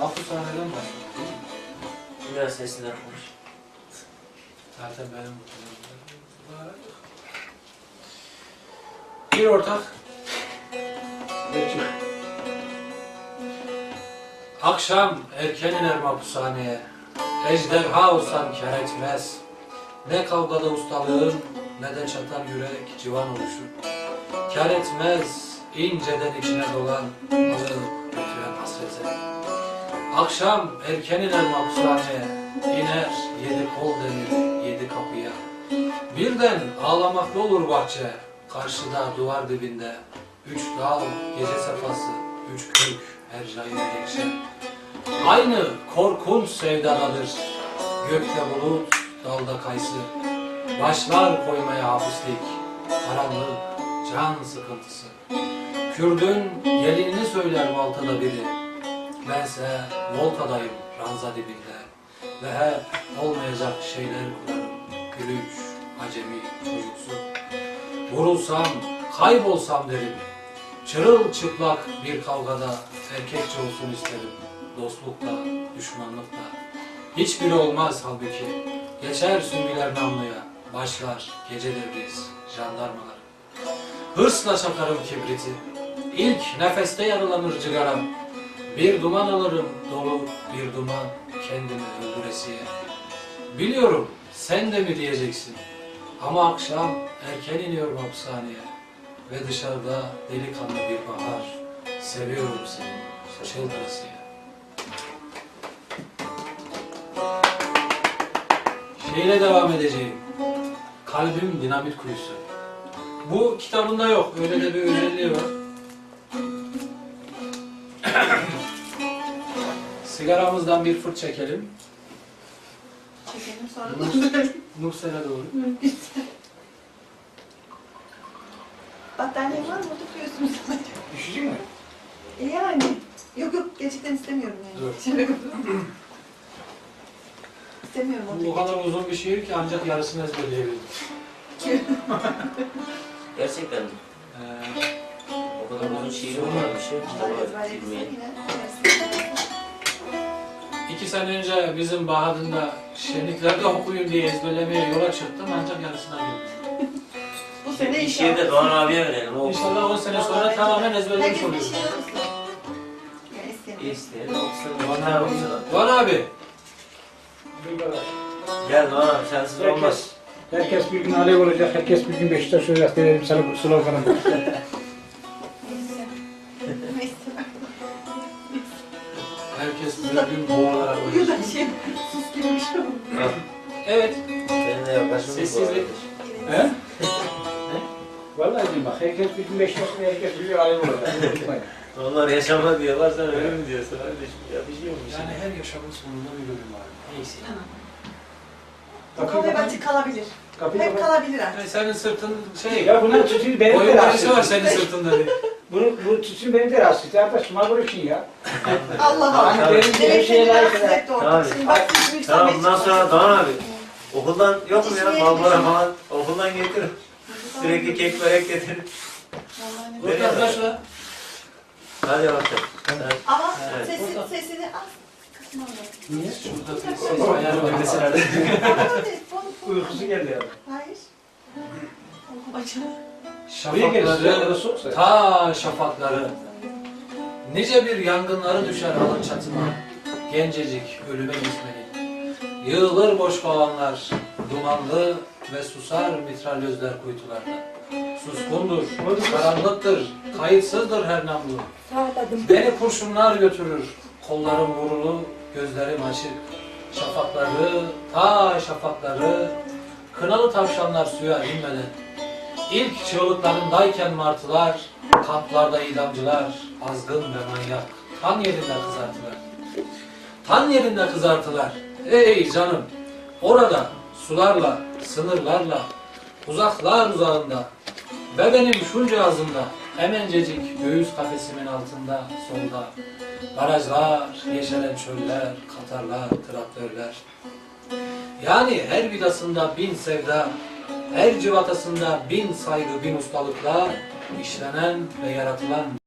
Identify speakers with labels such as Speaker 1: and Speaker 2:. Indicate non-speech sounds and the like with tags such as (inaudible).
Speaker 1: Mahpushaneden başladık.
Speaker 2: Biraz sesini konuş.
Speaker 1: Zaten benim Bir ortak. Akşam erken iner mahpushaneye. Ejderha olsam kar etmez. Ne kavgada ustalığın Ne de çatal yürek civan oluşur. Kar etmez inceden içine dolan Alıp götüren hasrete Akşam erken iner mahpushaneye İner yedi kol demir yedi kapıya. Birden ağlamaklı olur bahçe Karşıda duvar dibinde. Üç dal gece sefası Üç kök her cayına geçer Aynı korkunç sevdadadır Gökte bulut dalda kayısı. Başlar koymaya hafiflik Karanlık can sıkıntısı. Kürdün gelinini söyler Malta'da biri Bense Volta'dayım ranza dibinde Ve hep olmayacak şeyler kurarım Gülüş, acemi, çocuksu. Vurulsam, kaybolsam derim. Çırılçıplak bir kavgada erkekçe olsun isterim. Dostlukta, düşmanlıkta. Hiçbiri olmaz halbuki. Geçer süngüler namluya Başlar gecedir biz jandarmalar. Hırsla çakarım kibriti. İlk nefeste yaralanır cigaram bir duman alırım dolu bir duman kendimi öldüresiye. Biliyorum sen de mi diyeceksin. Ama akşam erken iniyorum hapishaneye. Ve dışarıda delikanlı bir bahar. Seviyorum seni çıldırasıya. Şeyle devam edeceğim. Kalbim dinamit kuyusu. Bu kitabında yok. Öyle de bir özelliği var. (coughs) Sigaramızdan bir fırt çekelim.
Speaker 3: Çekelim sonra da
Speaker 1: Nursel'e doğru.
Speaker 3: Battaniye var mı? Tutuyorsunuz sadece.
Speaker 4: Düşecek mi?
Speaker 3: E yani. Yok yok gerçekten istemiyorum yani.
Speaker 1: Dur.
Speaker 3: İstemiyorum
Speaker 1: Bu kadar uzun bir şiir ki ancak yarısını ezberleyebildim.
Speaker 2: Gerçekten mi?
Speaker 1: Ee,
Speaker 2: Uzun şiirim varmış ya. Kitaba
Speaker 1: iki sene önce bizim Bahadır'da şenliklerde okuyun diye ezberlemeye yola çıktım ancak yarısına girdim.
Speaker 3: Bu sene
Speaker 2: Bir
Speaker 3: inşallah.
Speaker 2: şiiri de Doğan abiye verelim. O
Speaker 1: İnşallah 10 sene sonra tamamen ezberlemiş oluyoruz.
Speaker 3: şey
Speaker 2: isteyelim. Okusun.
Speaker 1: Doğan abi. Doğan abi.
Speaker 2: Gel Doğan abi sensiz olmaz.
Speaker 4: Herkes bir gün alev olacak, herkes bir gün Beşiktaş olacak dedim sana bu sloganım. (laughs)
Speaker 1: Herkes bir gün boğalara
Speaker 3: Uyu
Speaker 1: koyuyor.
Speaker 3: da şey. Sus gibi bir şey oldu.
Speaker 1: Evet.
Speaker 2: Senin de yaklaşımın
Speaker 1: Sessizlik.
Speaker 2: bu
Speaker 4: He? Vallahi diyorum bak, herkes bir gün Beşiktaş herkes olacak. Unutmayın.
Speaker 2: arada. Onlar yaşama diyorlar sen ölüm diyorsun. Kardeşim ya bir şey olmuş.
Speaker 1: Yani her yaşamın sonunda bir bölüm var. Neyse.
Speaker 3: Bu kahve bence kalabilir.
Speaker 4: Kapıyı
Speaker 3: Hep kalabilir artık.
Speaker 1: Yani senin sırtın şey,
Speaker 4: Ya bunun tütünü benim de
Speaker 1: boyun parası var senin sırtında diye.
Speaker 4: Bunu, bu tütün beni de rahatsız ediyor. Hatta şuna vuruşun ya.
Speaker 3: Allah Allah.
Speaker 4: Hani benim
Speaker 3: Demek
Speaker 4: şeye
Speaker 3: seni
Speaker 4: layık
Speaker 3: rahatsız
Speaker 4: eder.
Speaker 3: etti orada.
Speaker 2: Tabii.
Speaker 3: Şimdi bak
Speaker 2: Tamam bundan sonra. Doğan abi. Okuldan yok mu ya?
Speaker 3: İşine
Speaker 2: Malbora falan. Okuldan getir. Sürekli kek börek getir. Nereye
Speaker 1: arkadaşlar.
Speaker 2: Hadi bakalım. Sen-
Speaker 3: Ama
Speaker 2: Evet.
Speaker 3: sesi, sesini az kısma bak.
Speaker 4: Niye?
Speaker 1: Şurada ses ayarı var.
Speaker 2: Mesela de.
Speaker 3: Hadi, fon, fon.
Speaker 4: Uykusu geldi ya.
Speaker 3: Hayır. Acaba.
Speaker 1: Şafakları, ta şafakları. Nice bir yangınları düşer alın çatıma. Gencecik ölüme gitmeli. Yığılır boş kovanlar, dumanlı ve susar mitralyözler kuytularda. Suskundur, karanlıktır, kayıtsızdır her namlu. Beni kurşunlar götürür, kollarım vurulu, gözlerim açık. Şafakları, ta şafakları, kınalı tavşanlar suya inmeden. İlk çığlıklarındayken martılar, kamplarda idamcılar, azgın ve manyak, tan yerinde kızartılar. Tan yerinde kızartılar. Ey canım, orada sularla, sınırlarla, uzaklar uzağında ve benim şunca ağzımda, hemencecik göğüs kafesimin altında, solda, barajlar, yeşeren çöller, katarlar, traktörler. Yani her vidasında bin sevda, her civatasında bin saygı, bin ustalıkla işlenen ve yaratılan